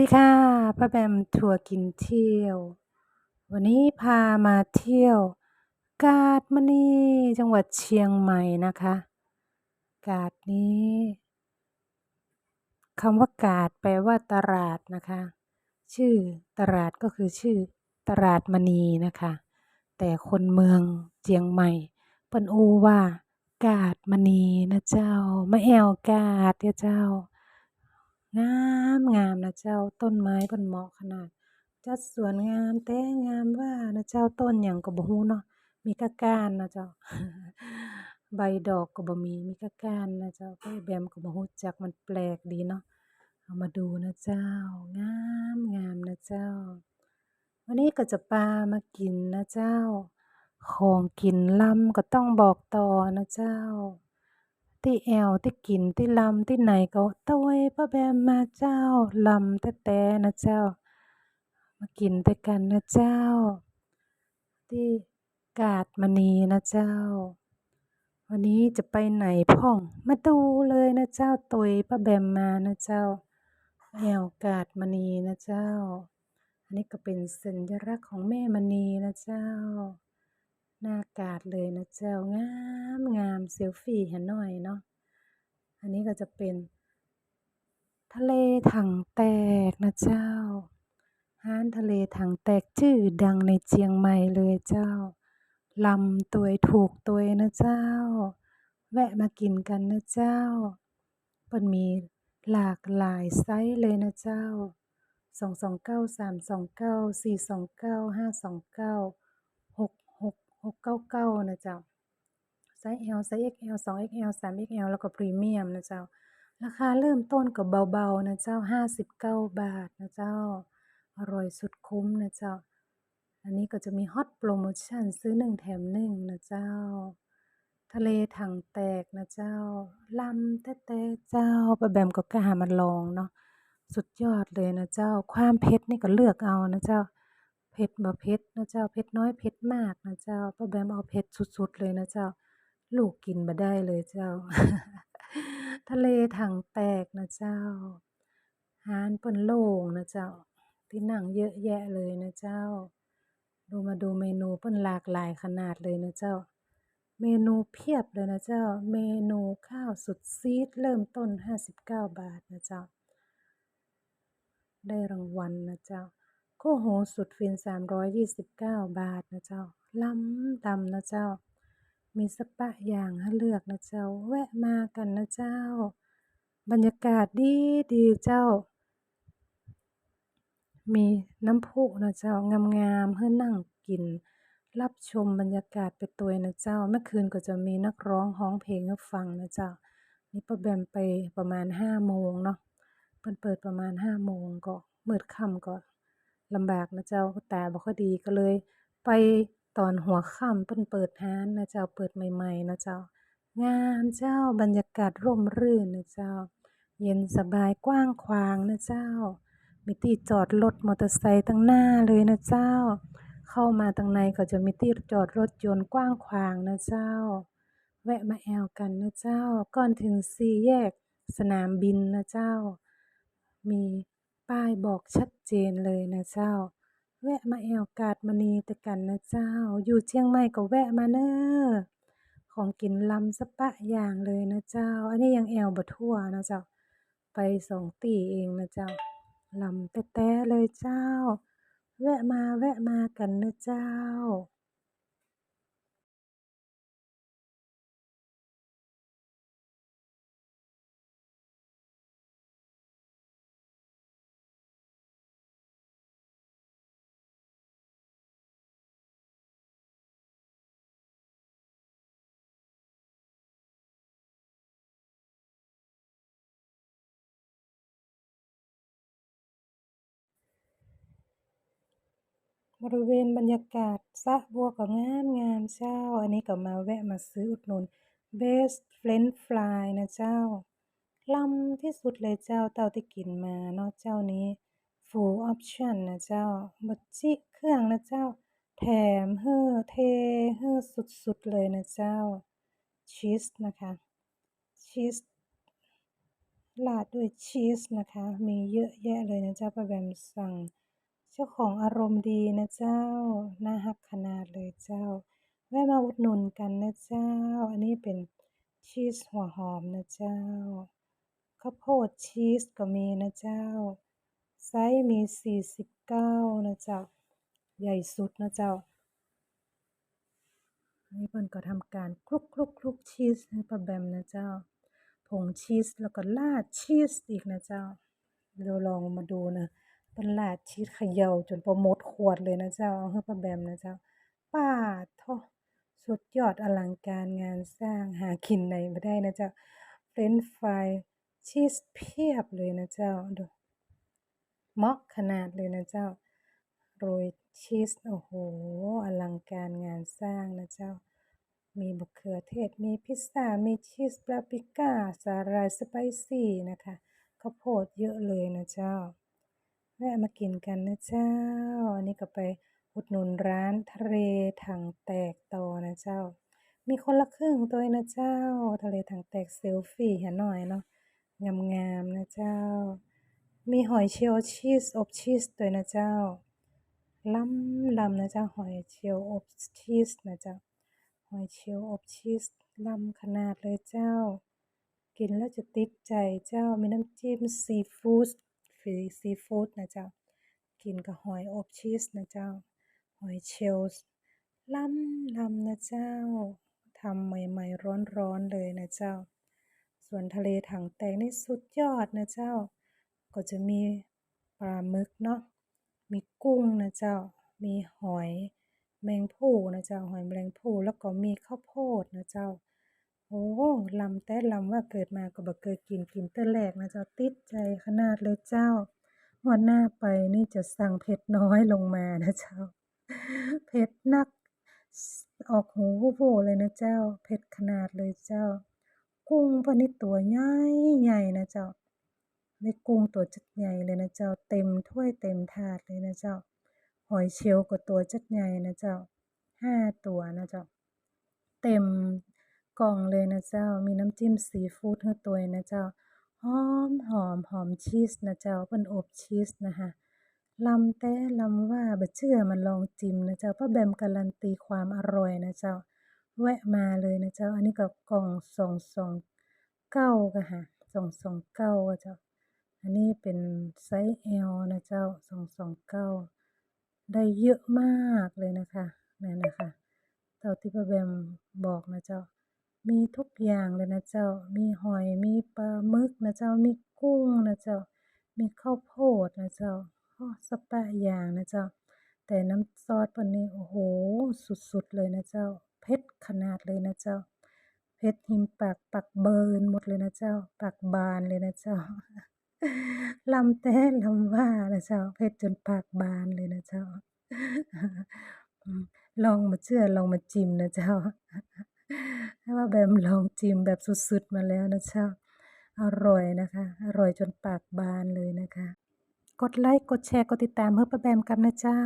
ดีค่ะป้าแบมทัวร์กินเที่ยว วันนี้พามาเที่ยว กาดมณีจังหวัดเชียงใหม่นะคะ กาดนี้คำว่ากาดแปลว่าตลาดนะคะ ชื่อตลาดก็คือชื่อตลาดมณีนะคะ แต่คนเมืองเชียงใหม่เปิ้นอูว่า กาดมณีนะเจ้ามาแอวกาดเจ้า งามงามนะเจ้าต้นไม้เพิ่นเหมาะขนาด จัดสวนงามแต่งามว่านะเจ้าต้นหยังก็บ่ฮู้เนาะมีกะก้านนะเจ้า ใบดอกก็บ่มีมีกะก้านนะเจ้าไปแบมก็บ่ฮู้จักมันแปลกดีเนาะเอามาดูนะเจ้า งามงามนะเจ้า วันนี้ก็จะพามากินนะเจ้า ของกินลำก็ต้องบอกต่อนะเจ้า ที่แอวที่กินที่ลำที่ไหนก็ตะเวยป้าแบมมาเจ้าลำแต่แต่นะเจ้า มากินด้วยกันนะเจ้า ที่กาดมณีนะเจ้า วันนี้จะไปไหนพ่อง มาดูเลยนะเจ้าตุยป้าแบมมานะเจ้าแอวกาดมณีนะเจ้า อันนี้ก็เป็นสัญลักษณ์ของแม่มณีนะเจ้า หน้ากาดเลยนะเจ้างามงามเซลฟี่เห็นหน่อยเนาะอันนี้ก็จะเป็น ทะเลถังแตกนะเจ้าห้านทะเลถังแตกชื่อดังในเชียงใหม่เลยเจ้าลำตัวถูกตัวนะเจ้า แวะมากินกันนะเจ้าเปิ้นมีหลากหลายไซส์เลยนะเจ้าสองสองเก้าสามสองเก้าสี่สองเก้าห้าสองเก้า หกเก้าเก้านะเจ้าไซส์ L ไซส์ XL 2XL 3XL แล้วก็พรีเมียมนะเจ้า ราคาเริ่มต้นก็เบาๆนะเจ้า59บาทนะเจ้า อร่อยสุดคุ้มนะเจ้า อันนี้ก็จะมีฮอตโปรโมชั่นซื้อ1แถม1นะเจ้า ทะเลถังแตกนะเจ้าลำแต่แต่เจ้าป้าแบมก็กล้ามาลองเนาะ สุดยอดเลยนะเจ้า ความเผ็ดนี่ก็เลือกเอานะเจ้า ผ็ดบ่เผ็ดนะเจ้าเผ็ดน้อยเผ็ดมากนะเจ้าป้าแบมเอาเผ็ดสุดๆเลยนะเจ้า ลูกกินบ่ได้เลยเจ้า ทะเลถังแตกนะเจ้าร้านเปิ้นโล่งนะเจ้า ที่นั่งเยอะแยะเลยนะเจ้า ดูมาดูเมนูเปิ้นหลากหลายขนาดเลยนะเจ้า เมนูเพียบเลยนะเจ้า เมนูข้าวสุดซีดเริ่มต้น 59 บาทนะเจ้า ได้รางวัลนะเจ้า คู่หูสุดฟิน 329 บาทนะเจ้า ล้ำตำนะเจ้า มีสปะอย่างให้เลือกนะเจ้า แวะมากันนะเจ้า บรรยากาศดีดีเจ้า มีน้ำพุนะเจ้างามๆให้นั่งกิน รับชมบรรยากาศไปตัวนะเจ้า เมื่อคืนก็จะมีนักร้องร้องเพลงให้ฟังนะเจ้า นี่ป้าแบมไปประมาณห้าโมงเนาะเพิ่นเปิดประมาณห้าโมงก็มืดค่ำก็ ลำบากนะเจ้าตาบ่ค่อยดีก็เลย ไปตอนหัวค่ำเพิ่นเปิดร้านนะเจ้าเปิดใหม่ๆนะเจ้างามเจ้าบรรยากาศร่มรื่นนะเจ้า เย็นสบายกว้างขวางนะเจ้า มีที่จอดรถมอเตอร์ไซค์ตั้งหน้าเลยนะเจ้า เข้ามาทางในก็จะมีที่จอดรถยนต์กว้างขวางนะเจ้า แวะมาแอวกันนะเจ้า ก่อนถึงสี่แยกสนามบินนะเจ้า มี ป้ายบอกชัดเจนเลยนะเจ้า แวะมาแอวกาดมณีแต่กันนะเจ้า อยู่เชียงใหม่ก็แวะมาเน้อของกินลำสะปะอย่างเลยนะเจ้า อันนี้ยังแอวบ่ทั่วนะเจ้า ไปสองตีเองนะเจ้าลำแต่แต่เลยเจ้า แวะมาแวะมากันนะเจ้า บริเวณบรรยากาศสระบัวก็งามงามเจ้า อันนี้ก็มาแวะมาซื้ออุดหนุน Best French Fry นะเจ้าล้ำที่สุดเลยเจ้าเต้าที่กินมาเนาะเจ้านี้ Full Option นะเจ้าบ่จิเครื่องนะเจ้า แถมเฮ้อเทเฮ้อสุดๆเลยนะเจ้าชีสนะคะชีสราดด้วยชีสนะคะ มีเยอะแยะเลยนะเจ้าป้าแบมสั่ง จ้าของอารมณ์ดีนะเจ้า น่าฮักขนาดเลยเจ้า แวะมาอุดหนุนกันนะเจ้า อันนี้เป็นชีสหัวหอมนะเจ้า ข้าวโพดชีสก็มีนะเจ้า ไซส์มี 49 นะเจ้า ใหญ่สุดนะเจ้าอันนี้เพิ่นก็ทำการคลุกคลุกคลุกชีสให้ป้าแบมนะเจ้า ผงชีสแล้วก็ราดชีสอีกนะเจ้า เราลองมาดูนะ เพิ่นราดชีสเขย่าจนบ่หมดขวดเลยนะเจ้า เอาให้ป้าแบมนะเจ้าป๊าดโถสุดยอดอลังการงานสร้างหากินไหนบ่ได้นะเจ้าเฟรนช์ฟรายชีสเพียบเลยนะเจ้าดูเหมาะขนาดเลยนะเจ้าโรยชีสโอ้โหอลังการงานสร้างนะเจ้า มีมะเขือเทศมีพิซซ่ามีชีสปาปริก้าสาหร่ายสไปซี่นะคะข้าวโพดเยอะเลยนะเจ้า แวะมากินกันนะเจ้า อันนี้ก็ไปอุดหนุนร้านทะเลถังแตกต่อนะเจ้า มีคนละครึ่งตัวนะเจ้า ทะเลถังแตกเซลฟี่หาหน่อยเนาะ งามๆนะเจ้า มีหอยเชลล์ชีสอบชีสด้วนะเจ้าล้ำลำนะเจ้าหอยเชลล์อบชีสนะเจ้า หอยเชลล์อบชีสล้ำขนาดเลยเจ้า กินแล้วจะติดใจเจ้า มีน้ำจิ้มซีฟู้ด ฟรีซีฟู้ดนะเจ้า กินกับหอยอบชีสนะเจ้า หอยเชลล์ล้ำล้ำนะเจ้าทำใหม่ๆร้อนๆเลยนะเจ้า ส่วนทะเลถังแตกนี่สุดยอดนะเจ้า ก็จะมีปลาหมึกเนาะ มีกุ้งนะเจ้า มีหอยแมงภู่นะเจ้า หอยแมลงภู่แล้วก็มีข้าวโพดนะเจ้า โอ้ลำแต่ลำว่าเกิดมาก็บ่เคยกินกินแต่แรกนะเจ้าติดใจขนาดเลยเจ้างวดหน้าไปนี่จะสั่งเผ็ดน้อยลงมานะเจ้า เผ็ดนัก ออกหูวู้ๆเลยนะเจ้า เผ็ดขนาดเลยเจ้า กุ้งพันนี่ตัวใหญ่ๆนะเจ้าได้กุ้งตัวจักใหญ่เลยนะเจ้า เต็มถ้วยเต็มถาดเลยนะเจ้า หอยเชลล์ก็ตัวจักใหญ่นะเจ้าห้าตัวนะเจ้า เต็ม กล่องเลยนะเจ้า มีน้ำจิ้มซีฟู้ดให้ตัวนะเจ้า หอมหอมหอมชีสนะเจ้าเพิ่นอบชีสนะคะลำแต่ลำว่าบ่เชื่อมาลองจิ้มนะเจ้าป้าแบมการันตีความอร่อยนะเจ้า แวะมาเลยนะเจ้า อันนี้ก็กล่อง229ค่ะค่ะ229อะเก้าเจ้า อันนี้เป็นไซส์ L นะเจ้า229ได้เยอะมากเลยนะคะนั่นนะคะเท่าที่ป้าแบมบอกนะเจ้า มีทุกอย่างเลยนะเจ้า มีหอย มีปลาหมึกนะเจ้า มีกุ้งนะเจ้า มีข้าวโพดนะเจ้าอ้สปะอย่างนะเจ้า แต่น้ำซอสเพิ่นนี่โอ้โฮสุดๆเลยนะเจ้า เผ็ดขนาดเลยนะเจ้า เผ็ดหิมปากปากเบิร์นหมดเลยนะเจ้า ปากบานเลยนะเจ้าลำแต่ลำว่านะเจ้า เผ็ดจนปากบานเลยนะเจ้า ลองบ่เชื่อลองมาจิมนะเจ้า ให้ป้าแบมลองจิ้มแบบสุดๆมาแล้วนะเจ้าอร่อยนะคะ อร่อยจนปากบานเลยนะคะ กดไลค์ กดแชร์ กดติดตามเพื่อป้าแบมกันนะเจ้า